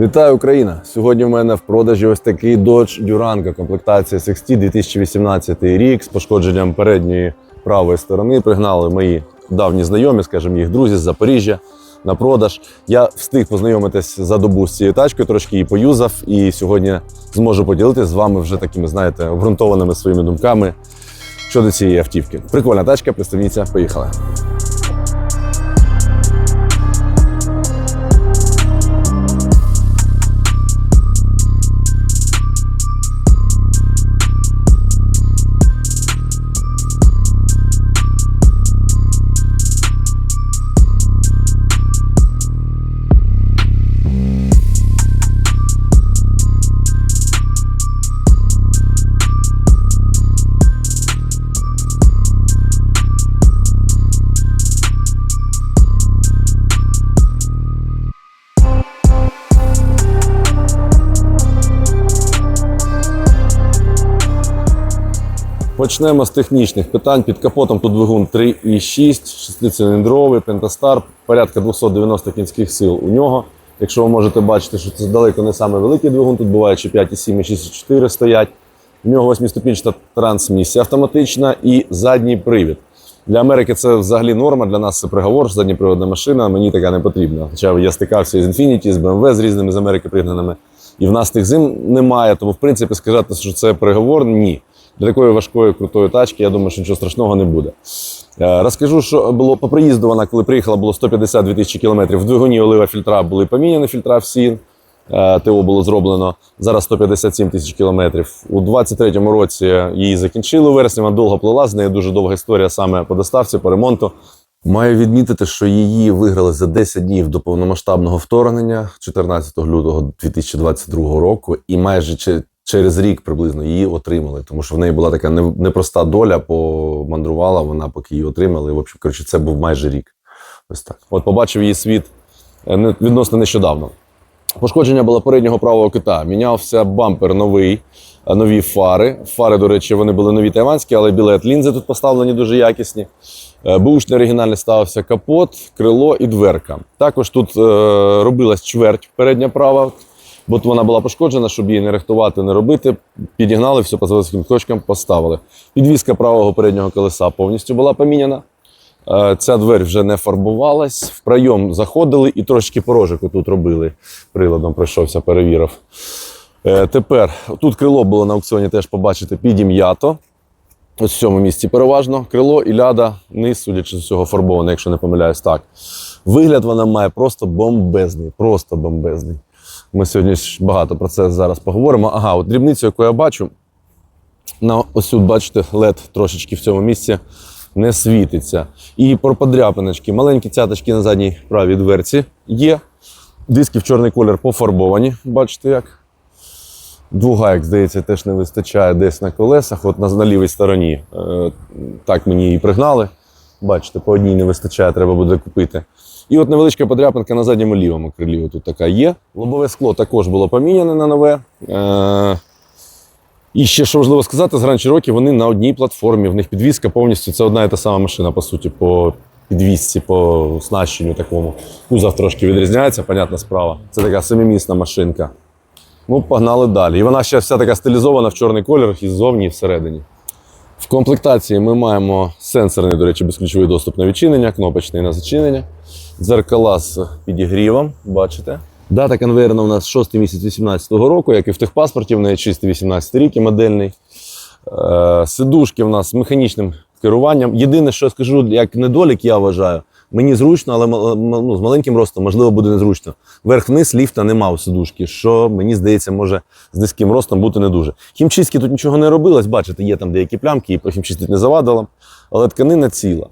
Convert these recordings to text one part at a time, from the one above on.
Вітаю, Україна! Сьогодні в мене в продажі ось такий Dodge Durango, комплектація SXT 2018 рік з пошкодженням передньої правої сторони. Пригнали мої давні знайомі, скажімо, їх друзі з Запоріжжя на продаж. Я встиг познайомитись за добу з цією тачкою, трошки її поюзав, і сьогодні зможу поділитися з вами вже такими, знаєте, обґрунтованими своїми думками щодо цієї автівки. Прикольна тачка, представниця, поїхали. Почнемо з технічних питань. Під капотом тут двигун 3,6, 6-циліндровий, пентастар, порядка 290 кінських сил у нього. Якщо ви можете бачити, що це далеко не саме великий двигун, тут буває чи 5,7, і 6,4 стоять. У нього 8-ступінчата трансмісія автоматична і задній привід. Для Америки це взагалі норма, для нас це приговор, задніприводна машина, мені така не потрібна. Хоча я стикався із Infiniti, з BMW, з різними з Америки пригнаними. І в нас тих зим немає, тому в принципі сказати, що це приговор, ні. Для такої важкої крутої тачки, я думаю, що нічого страшного не буде. Е, Розкажу, що було по приїзду. Вона, коли приїхала, було 152 тисячі кілометрів. В двигуні олива фільтра були поміняні фільтра всі. Е, ТО було зроблено зараз 157 тисяч кілометрів. У 23-му році її закінчили у вересні. Вона довго плила. З нею дуже довга історія саме по доставці, по ремонту. Маю відмітити, що її виграли за 10 днів до повномасштабного вторгнення 14 лютого 2022 року, і майже через рік приблизно її отримали, тому що в неї була така непроста доля, помандрувала вона, поки її отримали. В общем, коротше, це був майже рік. Ось так. От побачив її світ е, відносно нещодавно. Пошкодження було переднього правого кита. Мінявся бампер новий, е, нові фари. Фари, до речі, вони були нові тайванські, але білет лінзи тут поставлені дуже якісні. Е, Бушний оригінальний ставився капот, крило і дверка. Також тут е, робилась чверть передня права, бо вона була пошкоджена, щоб її не рихтувати, не робити. Підігнали, все по заводським точкам поставили. Підвізка правого переднього колеса повністю була поміняна. Е, Ця двері вже не фарбувалась, в прийом заходили і трошки порожику тут робили. Приладом пройшовся, перевірив. Е, Тепер тут крило було на аукціоні теж побачити підім'ято. Ось в цьому місці переважно крило і ляда, низ, судячи з усього, фарбоване, якщо не помиляюсь, так. Вигляд вона має просто бомбезний, просто бомбезний. Ми сьогодні ж багато про це зараз поговоримо. Ага, от дрібницю, яку я бачу, на ось тут, бачите, LED трошечки в цьому місці не світиться. І про подряпиночки. Маленькі цяточки на задній правій дверці є. Диски в чорний колір пофарбовані, бачите як. Двуга, як здається, теж не вистачає десь на колесах. От на, на лівій стороні. Е, так мені її пригнали. Бачите, по одній не вистачає, треба буде купити. І от невеличка подряпинка на задньому лівому крилі. Тут така є. Лобове скло також було поміняне на нове. Е, і ще що важливо сказати, з раніше років вони на одній платформі. В них підвізка повністю це одна і та сама машина, по суті, по підвізці, по оснащенню такому. Кузов трошки відрізняється, понятна справа. Це така семимісна машинка. Ну, погнали далі. І вона ще вся така стилізована в чорний колір і ззовні, і всередині. В комплектації ми маємо сенсорний, до речі, безключовий доступ на відчинення, кнопочний на зачинення, дзеркала з підігрівом, бачите. Дата конвейерна у нас 6 місяць 2018 року, як і в техпаспорті, в неї чистий 18 рік і модельний. Е, сидушки в нас з механічним керуванням. Єдине, що я скажу, як недолік, я вважаю, мені зручно, але ну, з маленьким ростом, можливо, буде незручно. Верх-вниз ліфта нема у сидушки, що мені здається, може з низьким ростом бути не дуже. Хімчистки тут нічого не робилось, бачите, є там деякі плямки, і по похімчистити не завадило, але тканина ціла.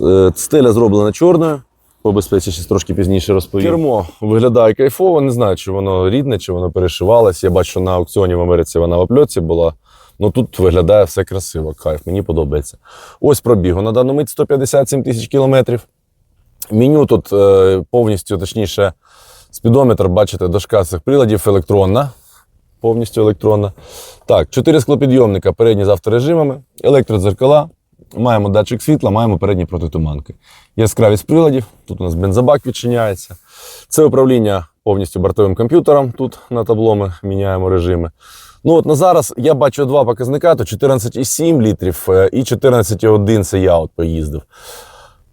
Е, Стеля зроблена чорною. По безпеці ще трошки пізніше розповім. Кермо виглядає кайфово. Не знаю, чи воно рідне, чи воно перешивалось. Я бачу, що на аукціоні в Америці вона в опльоті була. Ну тут виглядає все красиво. Кайф, мені подобається. Ось пробігу на дану мить 157 тисяч кілометрів. Меню тут е, повністю, точніше, спідометр, бачите, дошка цих приладів електронна. Повністю електронна. Так, чотири склопідйомника передні з авторежимами, електродзеркала, маємо датчик світла, маємо передні протитуманки. Яскравість приладів. Тут у нас бензобак відчиняється. Це управління повністю бортовим комп'ютером. Тут на табло ми міняємо режими. Ну от на зараз я бачу два показника: то 14,7 літрів е, і 14,1 це я от поїздив.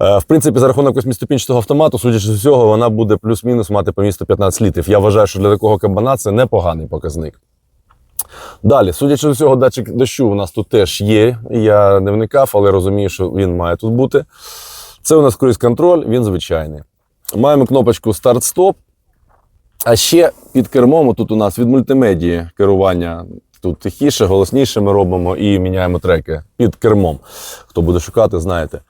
Е, В принципі, за рахунок восьмиступінчатого автомату, судячи з усього, вона буде плюс-мінус мати по місту 15 літрів. Я вважаю, що для такого кабана це непоганий показник. Далі, судячи з усього, датчик дощу у нас тут теж є. Я не вникав, але розумію, що він має тут бути. Це у нас круїз-контроль, він звичайний. Маємо кнопочку старт-стоп. А ще під кермом тут у нас від мультимедії керування. Тут тихіше, голосніше ми робимо і міняємо треки під кермом. Хто буде шукати, знаєте.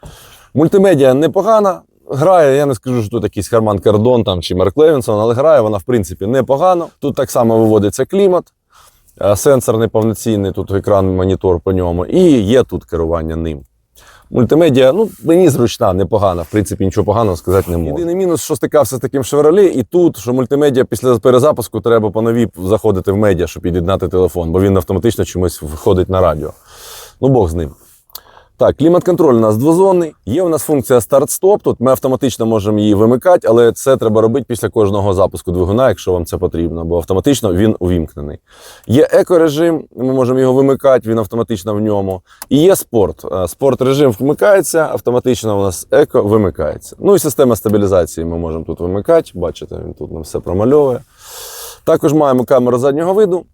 Мультимедіа непогана. Грає, я не скажу, що тут якийсь Харман Кардон там, чи Марк Левінсон, але грає вона, в принципі, непогано. Тут так само виводиться клімат, сенсор неповноцінний, тут екран, монітор по ньому, і є тут керування ним. Мультимедіа, ну, мені зручна, непогана. В принципі, нічого поганого сказати не можу. Єдиний мінус, що стикався з таким Chevrolet, і тут, що мультимедіа після перезапуску треба по новій заходити в медіа, щоб під'єднати телефон, бо він автоматично чомусь виходить на радіо. Ну, Бог з ним. Так, клімат-контроль у нас двозонний. Є у нас функція старт-стоп. Тут ми автоматично можемо її вимикати, але це треба робити після кожного запуску двигуна, якщо вам це потрібно, бо автоматично він увімкнений. Є екорежим, ми можемо його вимикати, він автоматично в ньому. І є спорт. Е, Спорт-режим вмикається, автоматично у нас еко вимикається. Ну і система стабілізації ми можемо тут вимикати. Бачите, він тут нам все промальовує. Також маємо камеру заднього виду.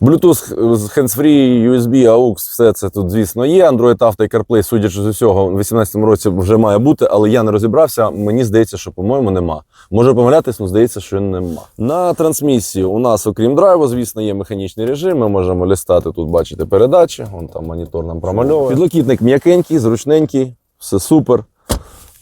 Bluetooth з hands-free, USB, AUX, все це тут, звісно, є. Android Auto і CarPlay, судячи з усього, у 2018 році вже має бути, але я не розібрався. Мені здається, що, по-моєму, нема. Можу помилятись, але здається, що нема. На трансмісії у нас, окрім драйву, звісно, є механічний режим. Ми можемо листати тут, бачите, передачі. Вон там монітор нам промальовує. Підлокітник м'якенький, зручненький, все супер.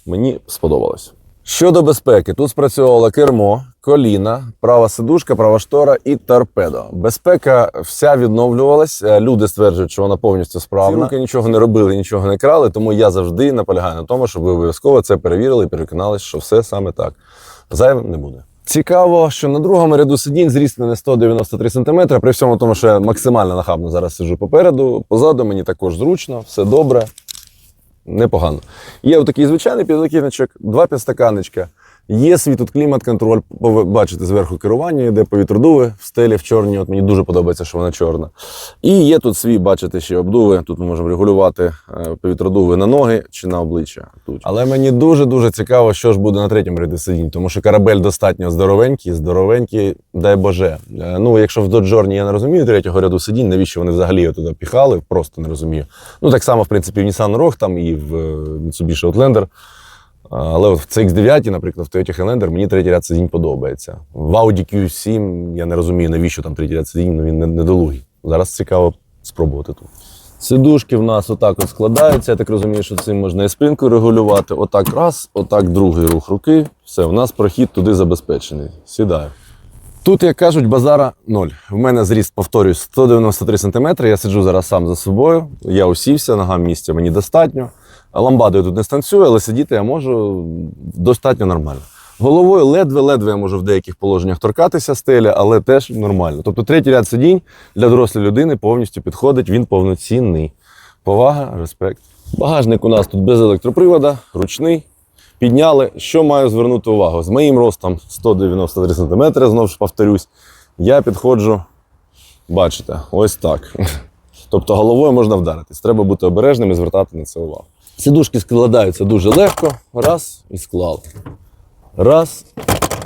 Мені сподобалось. Щодо безпеки, тут спрацювало кермо, коліна, права сидушка, права штора і торпедо. Безпека вся відновлювалась. Е, Люди стверджують, що вона повністю справна. Ці руки нічого не робили, нічого не крали, тому я завжди наполягаю на тому, щоб ви обов'язково це перевірили і переконалися, що все саме так. Зайвим не буде. Цікаво, що на другому ряду сидінь зріст не 193 см, при всьому тому, що я максимально нахабно зараз сиджу попереду. Позаду мені також зручно, все добре непогано. Є отакий звичайний підлокітничок, два підстаканничка. Є свій тут клімат-контроль, ви бачите зверху керування, йде повітродуви в стелі в чорній. От мені дуже подобається, що вона чорна. І є тут свій, бачите, ще обдуви. Тут ми можемо регулювати е, повітродуви на ноги чи на обличчя. Тут. Але мені дуже-дуже цікаво, що ж буде на третьому ряді сидінь, тому що корабель достатньо здоровенький, здоровенький, дай Боже. Е, Ну, якщо в Доджорні я не розумію третього ряду сидінь, навіщо вони взагалі його туди піхали, просто не розумію. Ну, так само, в принципі, в Nissan Rogue там і в е, Mitsubishi Outlander. Але от в CX9, наприклад, в Toyota Highlander мені третій ряд сидінь подобається. В Audi Q7 я не розумію, навіщо там третій ряд сидінь, ну він не- недолугий. Зараз цікаво спробувати тут. Сидушки в нас отак от складаються. Я так розумію, що цим можна і спинку регулювати. Отак раз, отак другий рух руки. Все, у нас прохід туди забезпечений. Сідаю. Тут, як кажуть, базара ноль. В мене зріст, повторюсь, 193 см. Я сиджу зараз сам за собою. Я усівся, ногам місця мені достатньо. Ламбадою тут не станцюю, але сидіти я можу достатньо нормально. Головою ледве-ледве я можу в деяких положеннях торкатися стелі, але теж нормально. Тобто третій ряд сидінь для дорослої людини повністю підходить, він повноцінний. Повага, респект. Багажник у нас тут без електропривода, ручний. Підняли. Що маю звернути увагу? З моїм ростом 193 см, знову ж повторюсь, я підходжу, бачите, ось так. Тобто головою можна вдаритись. Треба бути обережним і звертати на це увагу. Сидушки складаються дуже легко. Раз і склали. Раз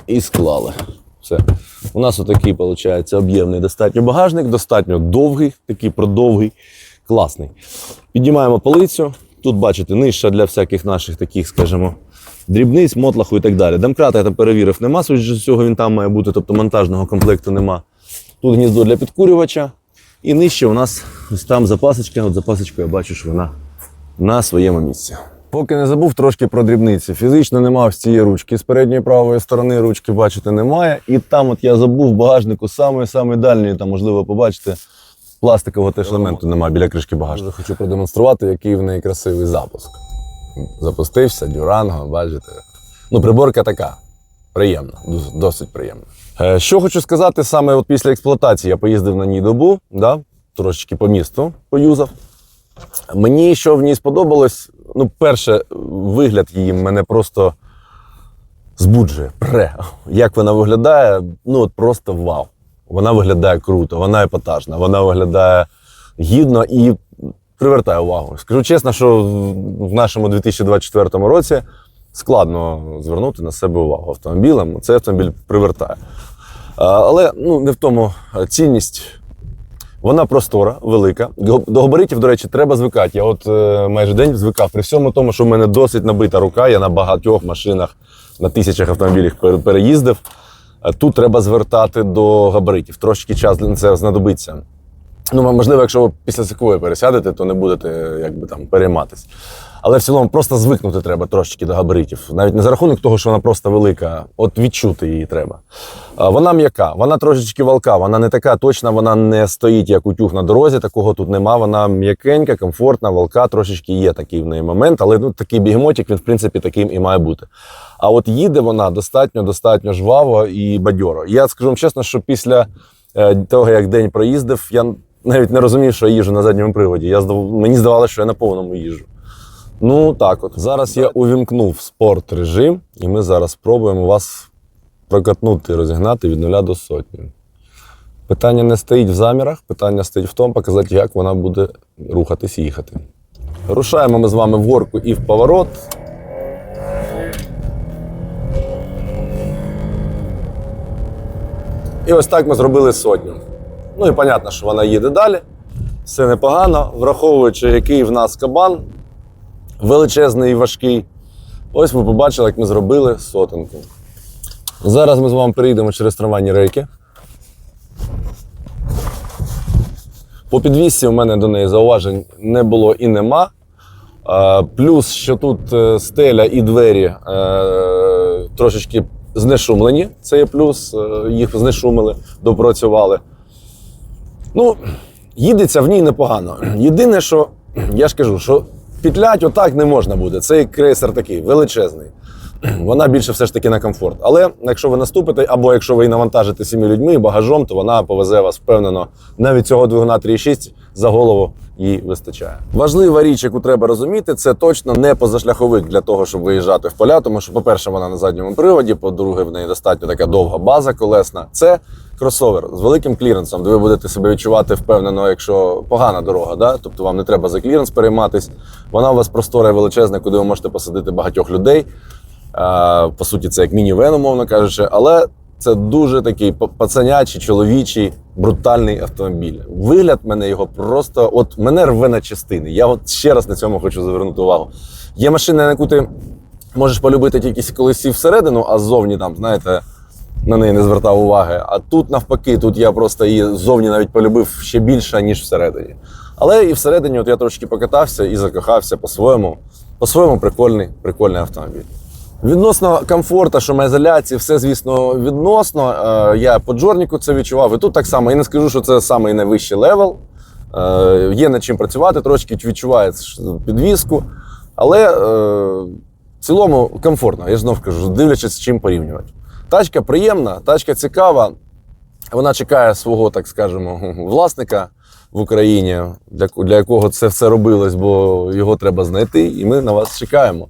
і склали. Все. У нас отакий, виходить, об'ємний достатньо багажник, достатньо довгий, такий продовгий, класний. Піднімаємо полицю. Тут, бачите, нижча для всяких наших таких, скажімо, дрібниць, мотлаху і так далі. Домкрата я там перевірив, нема, з цього він там має бути, тобто монтажного комплекту нема. Тут гніздо для підкурювача. І нижче у нас ось там запасочка. От запасочка я бачу, що вона на своєму місці. Поки не забув трошки про дрібниці. Фізично нема ось цієї ручки. З передньої правої сторони ручки, бачите, немає. І там от я забув багажнику самої-самої дальньої, там можливо побачите, пластикового теж елементу немає біля кришки багажника. Хочу продемонструвати, який в неї красивий запуск. Запустився, дюранго, бачите. Ну, приборка така. Приємна, досить приємна. Е, Що хочу сказати, саме от після експлуатації я поїздив на ній добу, да, трошечки по місту поюзав. Мені що в ній сподобалось, ну, перше, вигляд її мене просто збуджує, пре. Як вона виглядає, ну от просто вау. Вона виглядає круто, вона епатажна, вона виглядає гідно і привертає увагу. Скажу чесно, що в нашому 2024 році складно звернути на себе увагу автомобілем. Цей автомобіль привертає. Але ну, не в тому цінність. Вона простора, велика. До габаритів, до речі, треба звикати. Я от е, майже день звикав. При всьому тому, що в мене досить набита рука, я на багатьох машинах, на тисячах автомобілів переїздив. Е, Тут треба звертати до габаритів. Трошки час це знадобиться. Ну, можливо, якщо ви після секвої пересядете, то не будете якби там перейматись. Але в цілому просто звикнути треба трошечки до габаритів. Навіть не за рахунок того, що вона просто велика, от відчути її треба. Вона м'яка, вона трошечки валка, вона не така точна, вона не стоїть як утюг на дорозі, такого тут нема. Вона м'якенька, комфортна, валка, трошечки є такий в неї момент, але ну, такий бігемотик, він в принципі таким і має бути. А от їде вона достатньо, достатньо жваво і бадьоро. Я скажу вам чесно, що після е, того, як день проїздив, я навіть не розумів, що я їжджу на задньому приводі. Я здав... Мені здавалося, що я на повному їжджу. Ну так от. Зараз я увімкнув спорт режим, і ми зараз спробуємо вас прокатнути, розігнати від нуля до сотні. Питання не стоїть в замірах, питання стоїть в тому, показати, як вона буде рухатись і їхати. Рушаємо ми з вами в горку і в поворот. І ось так ми зробили сотню. Ну і понятно, що вона їде далі. Все непогано, враховуючи, який в нас кабан, величезний і важкий. Ось ви побачили, як ми зробили сотенку. Зараз ми з вами перейдемо через трамвайні рейки. По підвісці у мене до неї зауважень не було і нема. Плюс, що тут е, стеля і двері е, трошечки знешумлені. Це є плюс, е, їх знешумили, допрацювали. Ну, їдеться в ній непогано. Єдине, що я ж кажу, що пітлять отак не можна буде. Цей крейсер такий величезний. Вона більше все ж таки на комфорт. Але якщо ви наступите, або якщо ви її навантажите сім'ю людьми і багажом, то вона повезе вас впевнено. Навіть цього двигуна 3.6 за голову їй вистачає. Важлива річ, яку треба розуміти, це точно не позашляховик для того, щоб виїжджати в поля. Тому що, по-перше, вона на задньому приводі, по-друге, в неї достатньо така довга база колесна. Це кросовер з великим кліренсом, де ви будете себе відчувати впевнено, якщо погана дорога, да? тобто вам не треба за кліренс перейматись. Вона у вас простора і величезна, куди ви можете посадити багатьох людей. По суті, це як мінівен, умовно кажучи, але це дуже такий па- пацанячий, чоловічий, брутальний автомобіль. Вигляд мене його просто от мене рве на частини. Я от ще раз на цьому хочу звернути увагу. Є машина, на яку ти можеш полюбити тільки коли сів всередину, а ззовні там, знаєте, на неї не звертав уваги. А тут навпаки, тут я просто її ззовні навіть полюбив ще більше, ніж всередині. Але і всередині от я трошки покатався і закохався по-своєму. По-своєму прикольний, прикольний автомобіль. Відносно комфорту, шумоізоляції, все, звісно, відносно. Е, Я по джорніку це відчував. І тут так само. Я не скажу, що це самий найвищий левел. Е, Є над чим працювати, трошки відчуває підвіску. Але е, в цілому комфортно. Я знов кажу, дивлячись, з чим порівнювати. Тачка приємна, тачка цікава. Вона чекає свого, так скажемо, власника в Україні, для, для якого це все робилось, бо його треба знайти, і ми на вас чекаємо.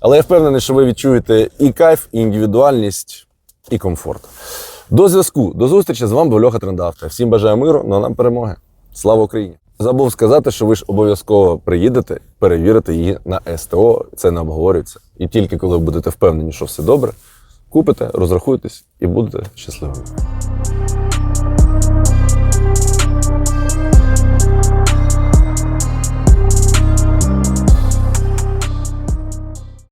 Але я впевнений, що ви відчуєте і кайф, і індивідуальність, і комфорт. До зв'язку, до зустрічі з вами був Льоха Трендавто. Всім бажаю миру, ну а нам перемоги. Слава Україні! Забув сказати, що ви ж обов'язково приїдете, перевірите її на СТО. Це не обговорюється. І тільки коли ви будете впевнені, що все добре, купите, розрахуйтесь і будете щасливими.